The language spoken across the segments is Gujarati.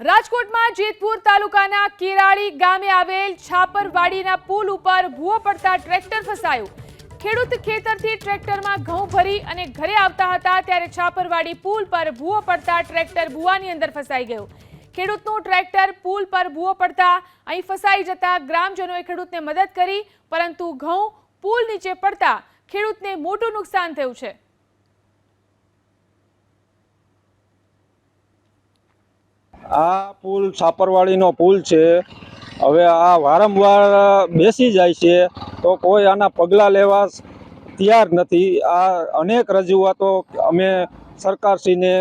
રાજકોટમાં જેતપુર તાલુકાના કેરાળી ગામે આવેલ છાપરવાડીના પુલ ઉપર ભૂવો પડતા ટ્રેક્ટર ફસાયું. ખેડૂત ખેતરથી ટ્રેક્ટરમાં ઘઉં ભરી અને ઘરે આવતા હતા ત્યારે છાપરવાડી પુલ પર ભૂવો પડતા ટ્રેક્ટર ભૂવાની અંદર ફસાઈ ગયું. ખેડૂતનું ટ્રેક્ટર પુલ પર ભૂવો પડતા અહીં ફસાઈ જતા ગ્રામજનોએ ખેડૂતને મદદ કરી, પરંતુ ઘઉં પુલ નીચે પડતા ખેડૂતને મોટું નુકસાન થયું છે. આ પુલ છાપરવાડીનો પુલ છે. હવે આ વારંવાર બેસી જાય છે. તો કોઈ આના પગલાં લેવા તૈયાર નથી. આ અનેક રજૂઆતો અમે સરકારશ્રીને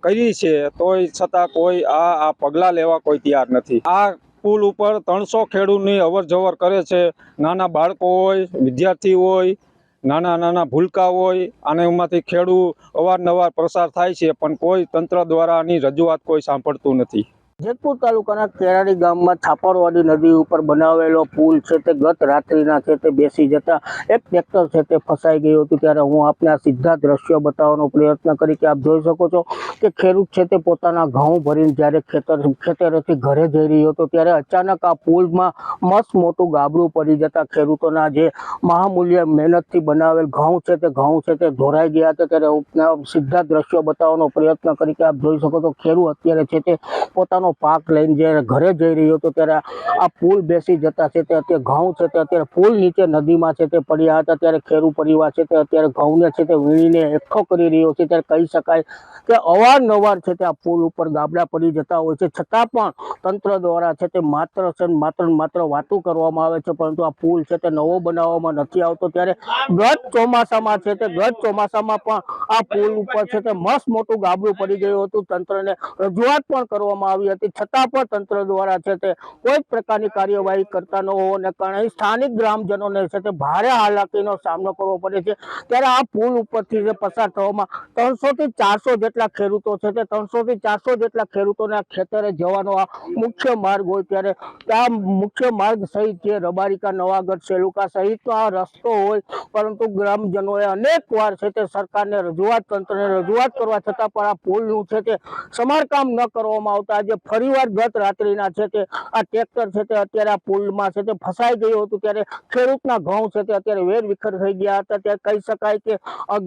કરી છે. તોય છતાં કોઈ આ આ પગલાં લેવા કોઈ તૈયાર નથી. આ પુલ ઉપર ત્રણસો ખેડૂતની અવર કરે છે. નાના બાળકો હોય, વિદ્યાર્થી હોય નાના નાના ભૂલકા હોય અને એમાંથી ખેડૂત અવારનવાર પ્રસાર થાય છે, પણ કોઈ તંત્ર દ્વારા આની રજૂઆત કોઈ સાંભળતું નથી. જેતપુર તાલુકાના કેરાડી ગામમાં છાપરવાડી નદી ઉપર બનાવેલો પુલ છે તે ગત રાત્રિના છે તે બેસી જતા એક ટ્રેક્ટર છે તે ફસાઈ ગયું હતું. ત્યારે હું આપને આ સીધા દ્રશ્યો બતાવવાનો પ્રયત્ન કરી કે આપ જોઈ શકો છો કે ખેડૂત છે તે પોતાના ઘઉં ભરીને જ્યારે ખેતર ખેતરેથી ઘરે જઈ રહ્યો હતો ત્યારે અચાનક આ પુલમાં મસ્ત મોટું ગાબડું પડી જતા ખેડૂતોના જે મહામૂલ્ય મહેનતથી બનાવેલ ઘઉં છે તે ઘઉં છે તે ધોરાઈ ગયા હતા. ત્યારે સીધા દ્રશ્યો બતાવવાનો પ્રયત્ન કરી કે આપ જોઈ શકો છો ખેડૂત અત્યારે છે તે પોતાનો પાક લઈને જ્યારે ઘરે જઈ રહ્યો હતો ત્યારે આ પુલ બેસી જતા છે તે અત્યારે ઘઉં છે તે અત્યારે પુલ નીચે નદીમાં છે તે પડ્યા હતા ત્યારે ખેડૂત પરિવાર છે તે અત્યારે ઘઉંને છે તે વીણીને એકઠો કરી રહ્યો છે ત્યારે કહી શકાય કે અવારનવાર છે તે આ પુલ ઉપર ગાબડા પડી જતા હોય છે છતાં પણ તંત્ર દ્વારા છે તે માત્ર છે માત્ર માત્ર વાતો કરવામાં આવે છે પરંતુ આ પુલ છે તે નવો બનાવવામાં નથી આવતો ત્યારે ગત ચોમાસામાં છે તે ગત ચોમાસામાં પણ આ પુલ ઉપર છે તે મસ્ત મોટું ગાબડું પડી ગયું હતું તંત્રને રજૂઆત પણ કરવામાં આવી હતી છતાં પણ તંત્ર દ્વારા છે તે કોઈ પ્રકારની કાર્યવાહી કરતા ન હોવાને કારણે સ્થાનિક ગ્રામજનોને છે તે ભારે હાલાકીનો સામનો કરવો પડે છે. ત્યારે આ પુલ ઉપરથી જે પસાર થવામાં ત્રણસો થી ચારસો જેટલા ખેડૂતો છે તે ત્રણસો થી ચારસો જેટલા ખેડૂતોને ખેતરે જવાનો આ મુખ્ય માર્ગ હોય ત્યારે આ મુખ્ય માર્ગ સહિત જે રબારિકા, નવાગઢ, સેલુકા સહિતનો આ રસ્તો હોય, પરંતુ ગ્રામજનોએ અનેક વાર છે તે સરકારને રજૂઆત, તંત્રને રજૂઆત કરવા છતાં પણ આ પુલનું છે તે સમારકામ ન કરવામાં આવતા. આજે ફરીવાર ગત રાત્રિના છે તે આ ટ્રેક્ટર છે તે અત્યારે આ પુલમાં છે તે ફસાઈ ગયું હતું ત્યારે ખેડૂતના ઘઉં છે તે અત્યારે વેર વિખર થઈ ગયા હતા. ત્યારે કહી શકાય કે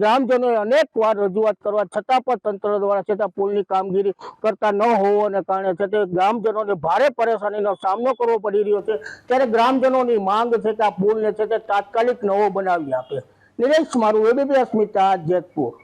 ગ્રામજનોએ અનેક વાર રજૂઆત કરવા છતાં પણ તંત્ર દ્વારા છે તે પુલની કામગીરી કરતા ન હોવાને કારણે છે તે ગ્રામજનોને ભારે પરેશાનીનો સામનો કરવો પડી રહ્યો છે. ત્યારે ગ્રામજનોની માંગ છે કે આ પુલને છે તે તાત્કાલિક નવો બનાવી આપે. નિલેશ મારું એબીપી અસ્મિતા, જેતપુર.